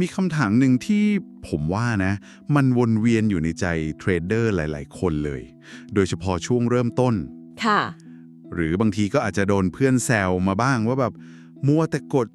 มีคำถามหนึ่งที่ผมว่านะ มันวนเวียนอยู่ในใจเทรดเดอร์หลาย ๆ คนเลย โดยเฉพาะช่วงเริ่มต้น ค่ะ หรือบางทีก็อาจจะโดนเพื่อนแซวมาบ้างว่าแบบ มัวแต่กด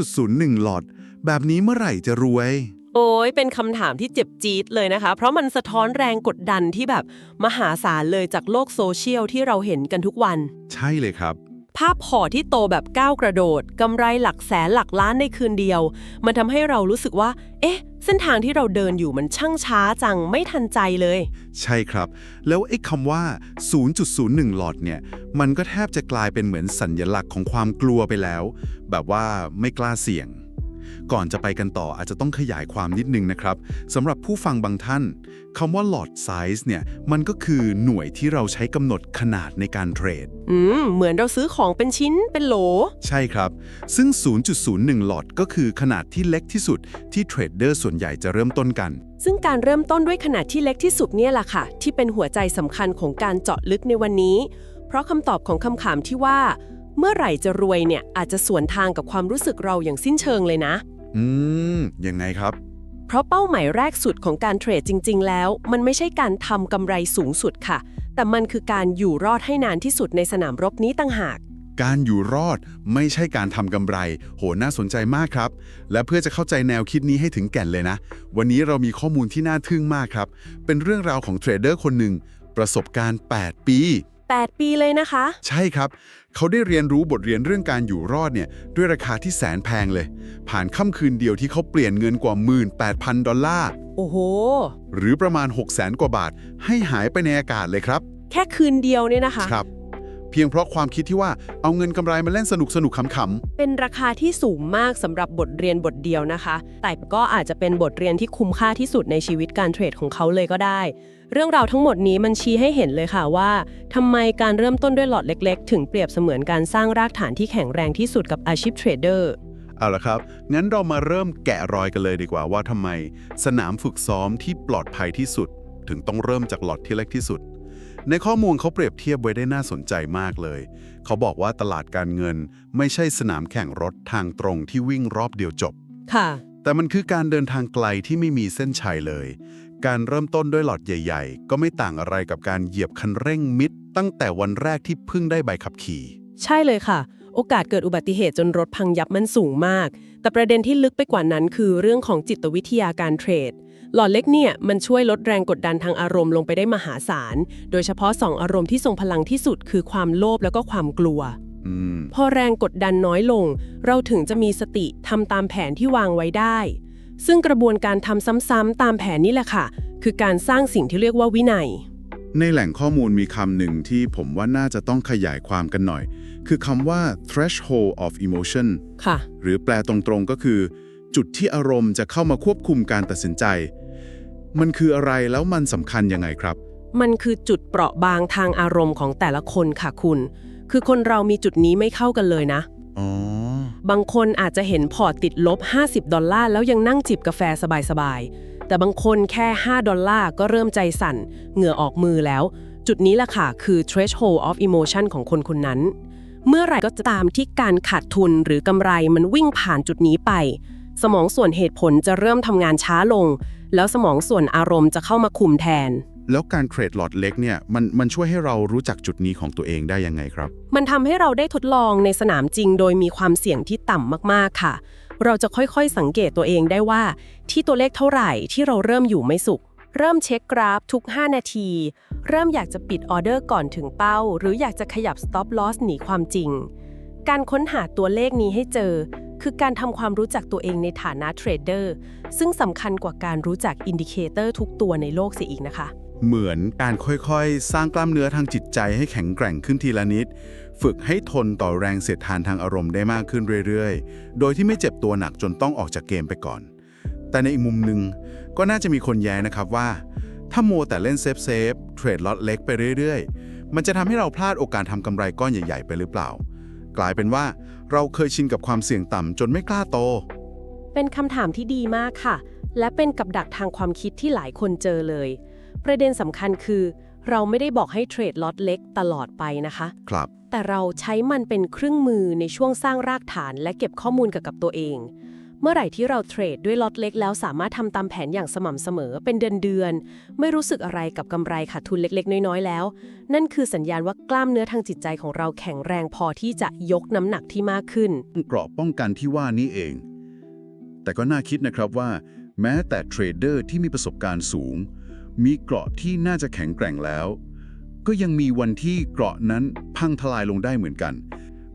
0.01 หลอด แบบนี้เมื่อไหร่จะรวย โอ้ยเป็นคำถามที่เจ็บจี๊ดเลยนะคะ เพราะมันสะท้อนแรงกดดันที่แบบมหาศาลเลยจากโลกโซเชียลที่เราเห็นกันทุกวัน ใช่เลยครับ ภาพพอที่โตแบบก้าวกระโดดกำไรหลักแสนหลักล้านในคืนเดียว มันทำให้เรารู้สึกว่า เอ๊ะ เส้นทางที่เราเดินอยู่มันช่างช้าจังไม่ทันใจเลย ใช่ครับ แล้วไอ้คำว่า 0.01 หลอดเนี่ย มันก็แทบจะกลายเป็นเหมือนสัญญลักษณ์ของความกลัวไปแล้ว แบบว่าไม่กล้าเสี่ยง ก่อนจะไปกันต่ออาจจะต้องขยายความนิดนึงนะครับสำหรับผู้ฟังบางท่านคำว่า lot size เนี่ยมันก็คือหน่วยที่เราใช้กำหนดขนาดในการเทรด อืม เหมือนเราซื้อของเป็นชิ้นเป็นโหล ใช่ครับ ซึ่ง 0.01 หลอดก็คือขนาดที่เล็กที่สุดที่เทรดเดอร์ส่วนใหญ่จะเริ่มต้นกัน ซึ่งการเริ่มต้นด้วยขนาดที่เล็กที่สุดเนี่ยแหละค่ะ ที่เป็นหัวใจสำคัญของการเจาะลึกในวันนี้ เพราะคำตอบของคำถามที่ว่า เมื่อไหร่จะรวยเนี่ยอาจจะสวนทางกับความรู้สึกเราอย่างสิ้นเชิงเลยนะ อืม ยังไงครับ เพราะเป้าหมายแรกสุดของการเทรดจริง ๆ แล้ว มันไม่ใช่การทำกำไรสูงสุดค่ะ แต่มันคือการอยู่รอดให้นานที่สุดในสนามรบนี้ต่างหาก การอยู่รอดไม่ใช่การทำกำไร โห น่าสนใจมากครับ และเพื่อจะเข้าใจแนวคิดนี้ให้ถึงแก่นเลยนะ วันนี้เรามีข้อมูลที่น่าทึ่งมากครับ เป็นเรื่องราวของเทรดเดอร์คนหนึ่งประสบการณ์ 8 ปี 8 ปีเลยนะคะ ใช่ครับ เขาได้เรียนรู้บทเรียนเรื่องการอยู่รอดเนี่ยด้วยราคาที่แสนแพงเลย ผ่านค่ำคืนเดียวที่เขาเปลี่ยนเงินกว่า 18,000 ดอลลาร์ โอ้โห หรือประมาณ 6 0 0แสนกว่าบาท ให้หายไปในอากาศเลยครับ แค่คืนเดียวเนี่ยนะคะ ครับ เพียงเพราะความคิดที่ว่าเอาเงินกำไรมาเล่นสนุกสนุกๆขำๆ เป็นราคาที่สูงมากสำหรับบทเรียนบทเดียวนะคะ แต่ก็อาจจะเป็นบทเรียนที่คุ้มค่าที่สุดในชีวิตการเทรดของเขาเลยก็ได้ เรื่องราวทั้งหมดนี้มันชี้ให้เห็นเลยค่ะว่าทำไมการเริ่มต้นด้วยหลอดเล็กๆ ถึงเปรียบเสมือนการสร้างรากฐานที่แข็งแรงที่สุดกับอาชีพเทรดเดอร์เอาละครับ งั้นเรามาเริ่มแกะรอยกันเลยดีกว่าว่าทำไม สนามฝึกซ้อมที่ปลอดภัยที่สุด ถึงต้องเริ่มจากหลอดที่เล็กที่สุด ในข้อมูลเขาเปรียบเทียบไว้ได้น่าสนใจมากเลย เขาบอกว่าตลาดการเงินไม่ใช่สนามแข่งรถทางตรงที่วิ่งรอบเดียวจบ ค่ะ แต่มันคือการเดินทางไกลที่ไม่มีเส้นชัยเลย การเริ่มต้นด้วยหลอดใหญ่ ๆ ก็ไม่ต่างอะไรกับการเหยียบคันเร่งมิด ตั้งแต่วันแรกที่เพิ่งได้ใบขับขี่ ใช่เลยค่ะ โอกาสเกิดอุบัติเหตุจนรถพังยับมันสูงมาก แต่ประเด็นที่ลึกไปกว่านั้นคือเรื่องของจิตวิทยาการเทรด หลอดเล็กเนี่ยมันช่วยลดแรงกดดันทางอารมณ์ลงไปได้มหาศาล โดยเฉพาะสองอารมณ์ที่ทรงพลังที่สุดคือความโลภแล้วก็ความกลัวอืมพอแรงกดดันน้อยลง เราถึงจะมีสติทำตามแผนที่วางไว้ได้ ซึ่งกระบวนการทำซ้ำๆตามแผนนี้แหละค่ะ คือการสร้างสิ่งที่เรียกว่าวินัย ในแหล่งข้อมูลมีคำหนึ่งที่ผมว่าน่าจะต้องขยายความกันหน่อย คือคำว่า threshold of emotion ค่ะ หรือแปลตรงๆก็คือ จุดที่อารมณ์จะเข้ามาควบคุมการตัดสินใจ มันคืออะไรแล้วมันสำคัญยังไงครับ มันคือจุดเปราะบางทางอารมณ์ของแต่ละคนค่ะคุณ คือคนเรามีจุดนี้ไม่เข้ากันเลยนะ อ๋อ บางคนอาจจะเห็นพอร์ตติดลบ 50 ดอลลาร์แล้วยังนั่งจิบกาแฟสบายๆ แต่บางคนแค่ 5 ดอลลาร์ก็เริ่มใจสั่น เหงื่อออกมือแล้ว จุดนี้แหละค่ะ คือ threshold of emotion ของคนคนนั้น เมื่อไหร่ก็ตามที่การขาดทุนหรือกำไรมันวิ่งผ่านจุดนี้ไป สมองส่วนเหตุผลจะเริ่มทำงานช้าลง แล้วสมองส่วนอารมณ์จะเข้ามาคุมแทน แล้วการเทรดหลอดเล็กเนี่ยมันมันช่วยให้เรารู้จักจุดนี้ของตัวเองได้ยังไงครับ มันทำให้เราได้ทดลองในสนามจริง โดยมีความเสี่ยงที่ต่ำมากๆค่ะ เราจะค่อยๆสังเกตตัวเองได้ว่า ที่ตัวเลขเท่าไหร่ที่เราเริ่มอยู่ไม่สุข เริ่มเช็คกราฟทุก 5 นาที เริ่มอยากจะปิดออเดอร์ก่อนถึงเป้า หรืออยากจะขยับ stop loss หนีความจริง การค้นหาตัวเลขนี้ให้เจอ คือการทำความรู้จักตัวเองในฐานะเทรดเดอร์ซึ่งสำคัญกว่าการรู้จักอินดิเคเตอร์ทุกตัวในโลกเสียอีกนะคะ เหมือนการค่อยๆ สร้างกล้ามเนื้อทางจิตใจให้แข็งแกร่งขึ้นทีละนิด ฝึกให้ทนต่อแรงเสียดทานทางอารมณ์ได้มากขึ้นเรื่อยๆ โดยที่ไม่เจ็บตัวหนักจนต้องออกจากเกมไปก่อน แต่ในอีกมุมหนึ่งก็น่าจะมีคนแย้งนะครับว่า ถ้ามัวแต่เล่นเซฟเซฟเทรดล็อตเล็กไปเรื่อยๆ มันจะทำให้เราพลาดโอกาสทำกำไรก้อนใหญ่ ๆ ไปหรือเปล่า กลายเป็นว่าเราเคยชินกับความเสี่ยงต่ำจนไม่กล้าโต เป็นคำถามที่ดีมากค่ะ และเป็นกับดักทางความคิดที่หลายคนเจอเลย ประเด็นสำคัญคือ เราไม่ได้บอกให้เทรดล็อตเล็กตลอดไปนะคะ ครับ แต่เราใช้มันเป็นเครื่องมือในช่วงสร้างรากฐานและเก็บข้อมูลเกี่ยวกับตัวเอง เมื่อไหร่ที่เราเทรดด้วยล็อตเล็กแล้วสามารถทำตามแผนอย่างสม่ำเสมอเป็นเดือนเดือนๆไม่รู้สึกอะไรกับกำไรขาดทุนเล็กๆ น้อยๆ แล้ว นั่นคือสัญญาณว่ากล้ามเนื้อทางจิตใจของเราแข็งแรงพอที่จะยกน้ำหนักที่มากขึ้น เกราะป้องกันที่ว่านี้เอง แต่ก็น่าคิดนะครับว่า แม้แต่เทรดเดอร์ที่มีประสบการณ์สูง มีเกราะที่น่าจะแข็งแกร่งแล้ว ก็ยังมีวันที่เกราะนั้นพังทลายลงได้เหมือนกัน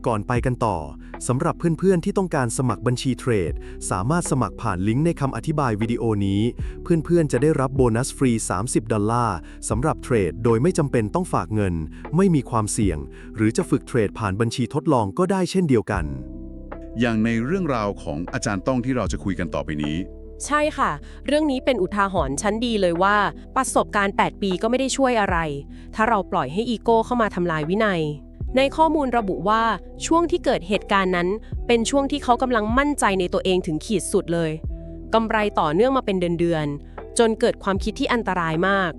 ก่อนไปกันต่อสำหรับเพื่อนๆที่ต้องการสมัครบัญชีเทรด สามารถสมัครผ่านลิงก์ในคำอธิบายวิดีโอนี้ เพื่อนๆจะได้รับโบนัสฟรี 30 ดอลลาร์สำหรับเทรดโดยไม่จำเป็นต้องฝากเงิน ไม่มีความเสี่ยง หรือจะฝึกเทรดผ่านบัญชีทดลองก็ได้เช่นเดียวกัน อย่างในเรื่องราวของอาจารย์ต้องที่เราจะคุยกันต่อไปนี้ ใช่ค่ะ เรื่องนี้เป็นอุทาหรณ์ชั้นดีเลยว่า ประสบการณ์ 8 ปีก็ไม่ได้ช่วยอะไร ถ้าเราปล่อยให้อีโก้เข้ามาทำลายวินัย ในข้อมูลระบุว่าช่วงที่เกิดเหตุการณ์นั้น เป็นช่วงที่เขากำลังมั่นใจในตัวเองถึงขีดสุดเลยกำไรต่อเนื่องมาเป็นเดือนๆจนเกิดความคิดที่อันตรายมาก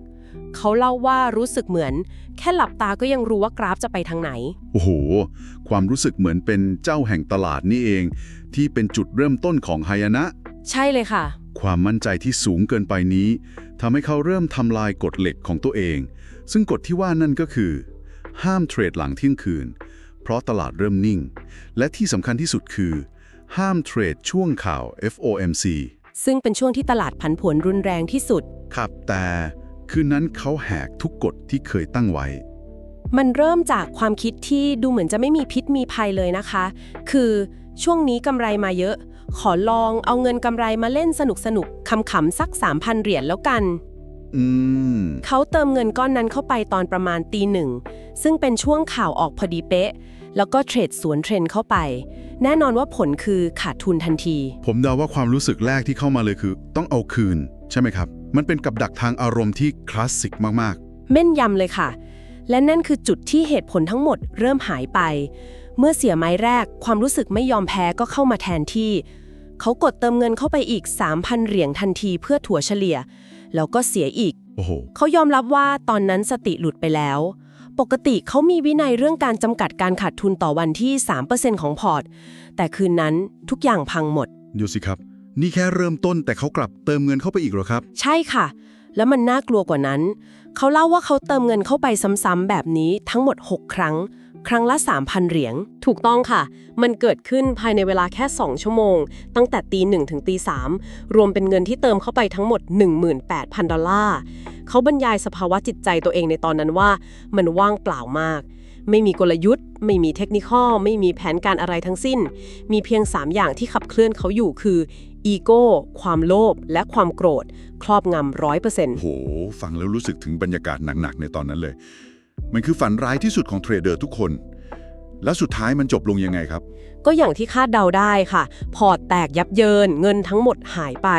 เขาเล่าว่ารู้สึกเหมือน แค่หลับตาก็ยังรู้ว่ากราฟจะไปทางไหน โอ้โห ความรู้สึกเหมือนเป็นเจ้าแห่งตลาดนี่เอง ที่เป็นจุดเริ่มต้นของไฮยนะ ใช่เลยค่ะ ความมั่นใจที่สูงเกินไปนี้ทำให้เขาเริ่มทำลายกฎเหล็กของตัวเอง ซึ่งกฎที่ว่านั่นก็คือ ห้ามเทรดหลังเที่ยงคืน เพราะตลาดเริ่มนิ่ง และที่สำคัญที่สุดคือ ห้ามเทรดช่วงข่าว FOMC ซึ่งเป็นช่วงที่ตลาดผันผวนรุนแรงที่สุด ครับแต่คืนนั้นเขาแหกทุกกฎที่เคยตั้งไว้ มันเริ่มจากความคิดที่ดูเหมือนจะไม่มีพิษมีภัยเลยนะคะ คือช่วงนี้กำไรมาเยอะ ขอลองเอาเงินกำไรมาเล่นสนุกสนุกๆขำๆสัก 3,000 เหรียญแล้วกัน อืม เขาเติมเงินก้อนนั้นเข้าไปตอนประมาณตีหนึ่ง ซึ่งเป็นช่วงข่าวออกพอดีเป๊ะ แล้วก็เทรดสวนเทรนด์เข้าไป แน่นอนว่าผลคือขาดทุนทันที ผมเดาว่าความรู้สึกแรกที่เข้ามาเลยคือ ต้องเอาคืน ใช่ไหมครับ มันเป็นกับดักทางอารมณ์ที่คลาสสิกมากแม่นยำเลยค่ะ และนั่นคือจุดที่เหตุผลทั้งหมดเริ่มหายไป เมื่อเสียไม้แรก ความรู้สึกไม่ยอมแพ้ก็เข้ามาแทนที่ เขากดเติมเงินเข้าไปอีก 3,000 เหรียญทันทีเพื่อถั่วเฉลี่ย แล้วก็เสียอีกๆโอ้โห เขายอมรับว่าตอนนั้นสติหลุดไปแล้ว ปกติเขามีวินัยเรื่องการจำกัดการขาดทุนต่อวันที่ 3%ของพอร์ต แต่คืนนั้นทุกอย่างพังหมด เดี๋ยวสิครับ นี่แค่เริ่มต้นแต่เขากลับเติมเงินเข้าไปอีกเหรอครับ ใช่ค่ะ แล้วมันน่ากลัวกว่านั้น เขาเล่าว่าเขาเติมเงินเข้าไปซ้ำๆแบบนี้ทั้งหมด 6 ครั้ง ครั้งละ 3,000 เหรียญ ถูกต้องค่ะ มันเกิดขึ้นภายในเวลาแค่ 2 ชั่วโมง ตั้งแต่ตีหนึ่งถึงตีสามรวมเป็นเงินที่เติมเข้าไปทั้งหมด 18,000 ดอลลาร์ เขาบรรยายสภาวะจิตใจตัวเองในตอนนั้นว่า มันว่างเปล่ามาก ไม่มีกลยุทธ์ ไม่มีเทคนิคอลไม่มีแผนการอะไรทั้งสิ้น มีเพียง 3 อย่างที่ขับเคลื่อนเขาอยู่คืออีโก้ ความโลภ และความโกรธ ครอบงำร้อยเปอร์เซ็นต์โห ฟังแล้วรู้สึกถึงบรรยากาศหนัก ๆ ในตอนนั้นเลย มันคือฝันร้ายที่สุดของเทรดเดอร์ทุกคน และสุดท้ายมันจบลงยังไงครับ ก็อย่างที่คาดเดาได้ค่ะ พอร์ตแตกยับเยิน เงินทั้งหมดหายไป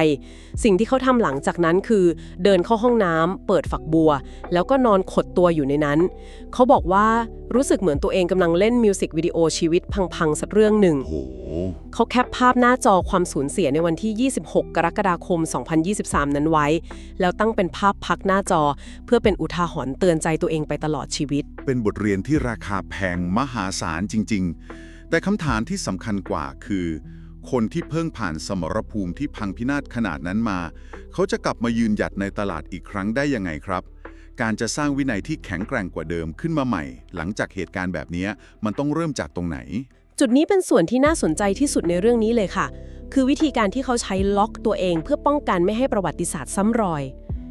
สิ่งที่เขาทำหลังจากนั้นคือ เดินเข้าห้องน้ำเปิดฝักบัว แล้วก็นอนขดตัวอยู่ในนั้น เขาบอกว่ารู้สึกเหมือนตัวเองกำลังเล่นมิวสิกวิดีโอชีวิตพังๆสักเรื่องหนึ่งโหเขาแคปภาพหน้าจอความสูญเสียในวันที่ 26 กรกฎาคม 2023 นั้นไว้ แล้วตั้งเป็นภาพพักหน้าจอ เพื่อเป็นอุทาหรณ์เตือนใจตัวเองไปตลอดชีวิต เป็นบทเรียนที่ราคาแพงมหาศาลจริง ๆ แต่คำถามที่สำคัญกว่าคือ คนที่เพิ่งผ่านสมรภูมิที่พังพินาศขนาดนั้นมา เขาจะกลับมายืนหยัดในตลาดอีกครั้งได้ยังไงครับ การจะสร้างวินัยที่แข็งแกร่งกว่าเดิมขึ้นมาใหม่ หลังจากเหตุการณ์แบบนี้มันต้องเริ่มจากตรงไหน จุดนี้เป็นส่วนที่น่าสนใจที่สุดในเรื่องนี้เลยค่ะ คือวิธีการที่เขาใช้ล็อกตัวเองเพื่อป้องกันไม่ให้ประวัติศาสตร์ซ้ำรอย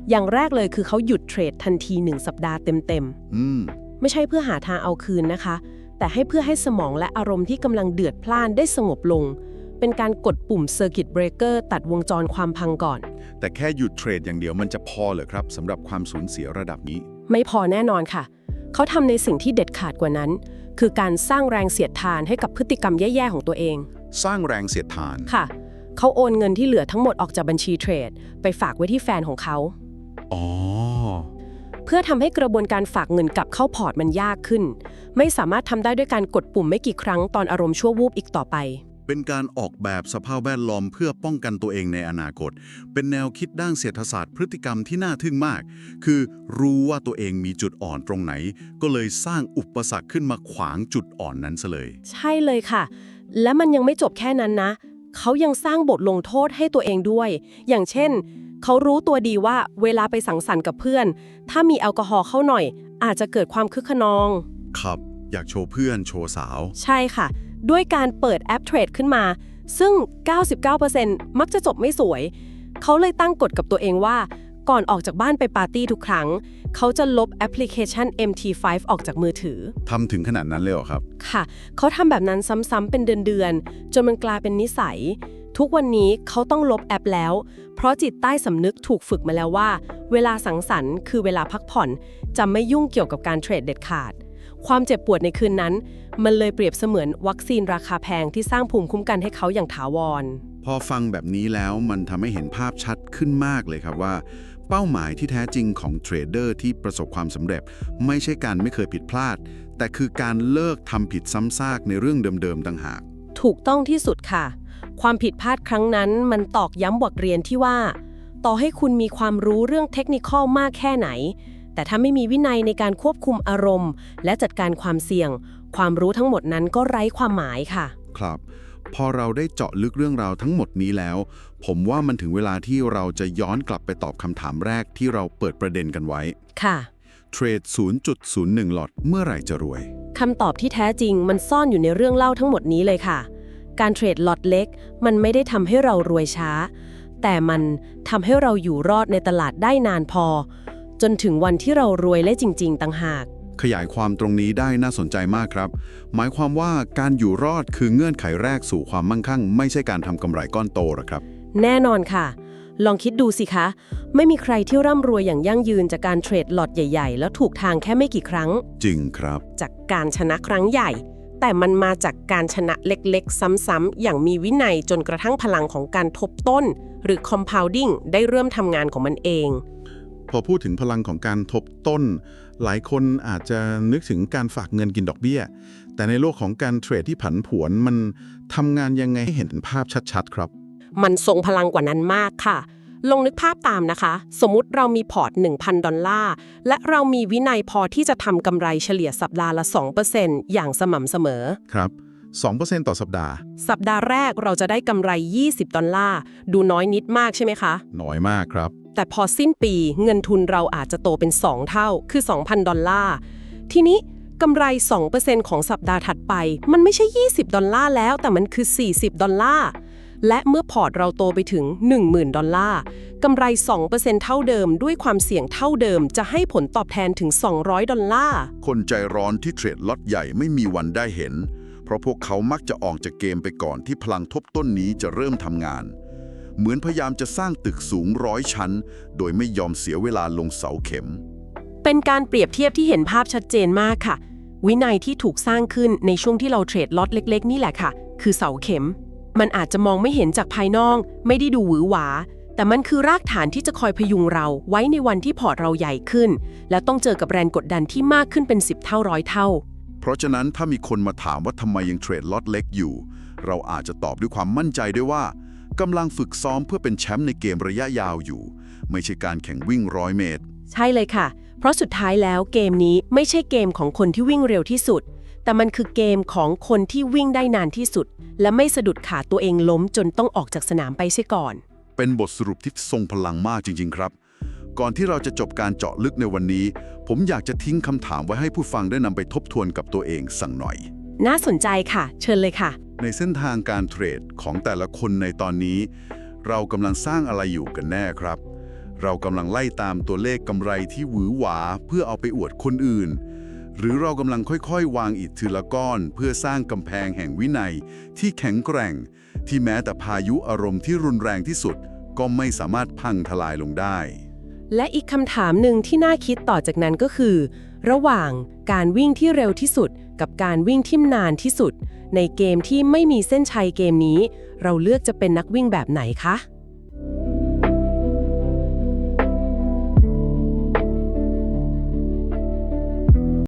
อย่างแรกเลยคือเขาหยุดเทรดทันทีหนึ่งสัปดาห์เต็มอืมๆไม่ใช่เพื่อหาทางเอาคืนนะคะ แต่ให้เพื่อให้สมองและอารมณ์ที่กำลังเดือดพล่านได้สงบลง เป็นการกดปุ่ม Circuit Breaker ตัดวงจรความพังก่อน แต่แค่หยุดเทรดอย่างเดียวมันจะพอเหรอครับสำหรับความสูญเสียระดับนี้ ไม่พอแน่นอนค่ะ เขาทำในสิ่งที่เด็ดขาดกว่านั้น คือการสร้างแรงเสียดทานให้กับพฤติกรรมแย่ๆของตัวเอง สร้างแรงเสียดทาน ค่ะ เขาโอนเงินที่เหลือทั้งหมดออกจากบัญชีเทรด ไปฝากไว้ที่แฟนของเขา อ๋อ เพื่อทำให้กระบวนการฝากเงินกลับเข้าพอร์ตมันยากขึ้น ไม่สามารถทำได้ด้วยการกดปุ่มไม่กี่ครั้งตอนอารมณ์ชั่ววูบอีกต่อไป เป็นการออกแบบสภาพแวดล้อมเพื่อป้องกันตัวเองในอนาคต เป็นแนวคิดด้านเศรษฐศาสตร์พฤติกรรมที่น่าทึ่งมาก คือรู้ว่าตัวเองมีจุดอ่อนตรงไหน ก็เลยสร้างอุปสรรคขึ้นมาขวางจุดอ่อนนั้นซะเลย ใช่เลยค่ะ และมันยังไม่จบแค่นั้นนะ เขายังสร้างบทลงโทษให้ตัวเองด้วย อย่างเช่น เขารู้ตัวดีว่าเวลาไปสังสรรค์กับเพื่อน ถ้ามีแอลกอฮอล์เข้าหน่อย อาจจะเกิดความคึกขนอง ครับ อยากโชว์เพื่อนโชว์สาว ใช่ค่ะ ด้วยการเปิดแอปเทรดขึ้นมา ซึ่ง 99%มักจะจบไม่สวย เขาเลยตั้งกฎกับตัวเองว่า ก่อนออกจากบ้านไปปาร์ตี้ทุกครั้ง เขาจะลบแอปพลิเคชัน MT5 ออกจากมือถือ ทำถึงขนาดนั้นเลยเหรอครับ ค่ะ เขาทำแบบนั้นซ้ำๆเป็นเดือนๆ จนมันกลายเป็นนิสัย ทุกวันนี้เขาต้องลบแอปแล้ว เพราะจิตใต้สำนึกถูกฝึกมาแล้วว่า เวลาสังสรรค์คือเวลาพักผ่อน จะไม่ยุ่งเกี่ยวกับการเทรดเด็ดขาด ความเจ็บปวดในคืนนั้น มันเลยเปรียบเสมือนวัคซีนราคาแพงที่สร้างภูมิคุ้มกันให้เขาอย่างถาวร พอฟังแบบนี้แล้วมันทำให้เห็นภาพชัดขึ้นมากเลยครับว่า เป้าหมายที่แท้จริงของเทรดเดอร์ที่ประสบความสำเร็จ ไม่ใช่การไม่เคยผิดพลาด แต่คือการเลิกทำผิดซ้ำซากในเรื่องเดิมๆต่างหาก ถูกต้องที่สุดค่ะ ความผิดพลาดครั้งนั้นมันตอกย้ำบทเรียนที่ว่า ต่อให้คุณมีความรู้เรื่องเทคนิคอลมากแค่ไหน แต่ถ้าไม่มีวินัยในการควบคุมอารมณ์ และจัดการความเสี่ยง ความรู้ทั้งหมดนั้นก็ไร้ความหมายค่ะ ครับ พอเราได้เจาะลึกเรื่องราวทั้งหมดนี้แล้ว ผมว่ามันถึงเวลาที่เราจะย้อนกลับไปตอบคำถามแรกที่เราเปิดประเด็นกันไว้ ค่ะเทรด 0.01 หลอดเมื่อไหร่จะรวยคำตอบที่แท้จริงมันซ่อนอยู่ในเรื่องเล่าทั้งหมดนี้เลยค่ะ การเทรดล็อตเล็ก มันไม่ได้ทำให้เรารวยช้า แต่มันทำให้เราอยู่รอดในตลาดได้นานพอ จนถึงวันที่เรารวยและจริง ๆ ต่างหาก ขยายความตรงนี้ได้น่าสนใจมากครับ หมายความว่าการอยู่รอดคือเงื่อนไขแรกสู่ความมั่งคั่ง ไม่ใช่การทำกำไรก้อนโตหรอกครับ แน่นอนค่ะ ลองคิดดูสิคะ ไม่มีใครที่ร่ำรวยอย่างยั่งยืนจากการเทรดล็อตใหญ่ ๆ แล้วถูกทางแค่ไม่กี่ครั้ง จริงครับ จากการชนะครั้งใหญ่ แต่มันมาจากการชนะเล็กๆ ซ้ำๆ อย่างมีวินัยจนกระทั่งพลังของการทบต้น หรือ compounding ได้เริ่มทำงานของมันเอง พอพูดถึงพลังของการทบต้น หลายคนอาจจะนึกถึงการฝากเงินกินดอกเบี้ย แต่ในโลกของการเทรดที่ผันผวนมันทำงานยังไงให้เห็นภาพชัดๆ ครับ มันทรงพลังกว่านั้นมากค่ะ ลองนึกภาพตามนะคะ สมมุติเรามีพอร์ต 1,000 ดอลลาร์ และเรามีวินัยพอที่จะทำกำไรเฉลี่ยสัปดาห์ละ 2%อย่างสม่ำเสมอ ครับ 2%ต่อสัปดาห์ สัปดาห์แรกเราจะได้กำไร 20 ดอลลาร์ ดูน้อยนิดมากใช่ไหมคะ น้อยมากครับ แต่พอสิ้นปีเงินทุนเราอาจจะโตเป็น 2 เท่า คือ 2,000 ดอลลาร์ ทีนี้กำไร 2%ของสัปดาห์ถัดไป มันไม่ใช่ 20 ดอลลาร์แล้ว แต่มันคือ 40 ดอลลาร์ และเมื่อพอร์ตเราโตไปถึง 10,000 ดอลลาร์กำไร 2%เท่าเดิมด้วยความเสี่ยงเท่าเดิม จะให้ผลตอบแทนถึง 200 ดอลลาร์ คนใจร้อนที่เทรดล็อตใหญ่ไม่มีวันได้เห็น เพราะพวกเขามักจะออกจากเกมไปก่อนที่พลังทบต้นนี้จะเริ่มทำงาน เหมือนพยายามจะสร้างตึกสูงร้อยชั้น โดยไม่ยอมเสียเวลาลงเสาเข็ม เป็นการเปรียบเทียบที่เห็นภาพชัดเจนมากค่ะ วินัยที่ถูกสร้างขึ้นในช่วงที่เราเทรดล็อตเล็ก ๆ นี่แหละค่ะ คือเสาเข็ม มันอาจจะมองไม่เห็นจากภายนอก ไม่ได้ดูหวือหวา แต่มันคือรากฐานที่จะคอยพยุงเราไว้ในวันที่พอร์ตเราใหญ่ขึ้น และต้องเจอกับแรงกดดันที่มากขึ้นเป็น 10 เท่าร้อยเท่า เพราะฉะนั้นถ้ามีคนมาถามว่าทำไมยังเทรดล็อตเล็กอยู่ เราอาจจะตอบด้วยความมั่นใจด้วยว่ากำลังฝึกซ้อมเพื่อเป็นแชมป์ในเกมระยะยาวอยู่ ไม่ใช่การแข่งวิ่งร้อยเมตร ใช่เลยค่ะ เพราะสุดท้ายแล้วเกมนี้ไม่ใช่เกมของคนที่วิ่งเร็วที่สุด แต่มันคือเกมของคนที่วิ่งได้นานที่สุด และไม่สะดุดขาตัวเองล้มจนต้องออกจากสนามไปเสียก่อน เป็นบทสรุปที่ทรงพลังมากจริง ๆ ครับ ก่อนที่เราจะจบการเจาะลึกในวันนี้ ผมอยากจะทิ้งคำถามไว้ให้ผู้ฟังได้นำไปทบทวนกับตัวเองสักหน่อย น่าสนใจค่ะ เชิญเลยค่ะ ในเส้นทางการเทรดของแต่ละคนในตอนนี้ เรากำลังสร้างอะไรอยู่กันแน่ครับ เรากำลังไล่ตามตัวเลขกำไรที่หวือหวาเพื่อเอาไปอวดคนอื่น หรือเรากำลังค่อยๆ วางอิฐทีละก้อน เพื่อสร้างกำแพงแห่งวินัย ที่แข็งแกร่ง ที่แม้แต่พายุอารมณ์ที่รุนแรงที่สุด ก็ไม่สามารถพังทลายลงได้ และอีกคำถามหนึ่งที่น่าคิดต่อจากนั้นก็คือ ระหว่างการวิ่งที่เร็วที่สุด กับการวิ่งที่นานที่สุด ในเกมที่ไม่มีเส้นชัยเกมนี้ เราเลือกจะเป็นนักวิ่งแบบไหนคะ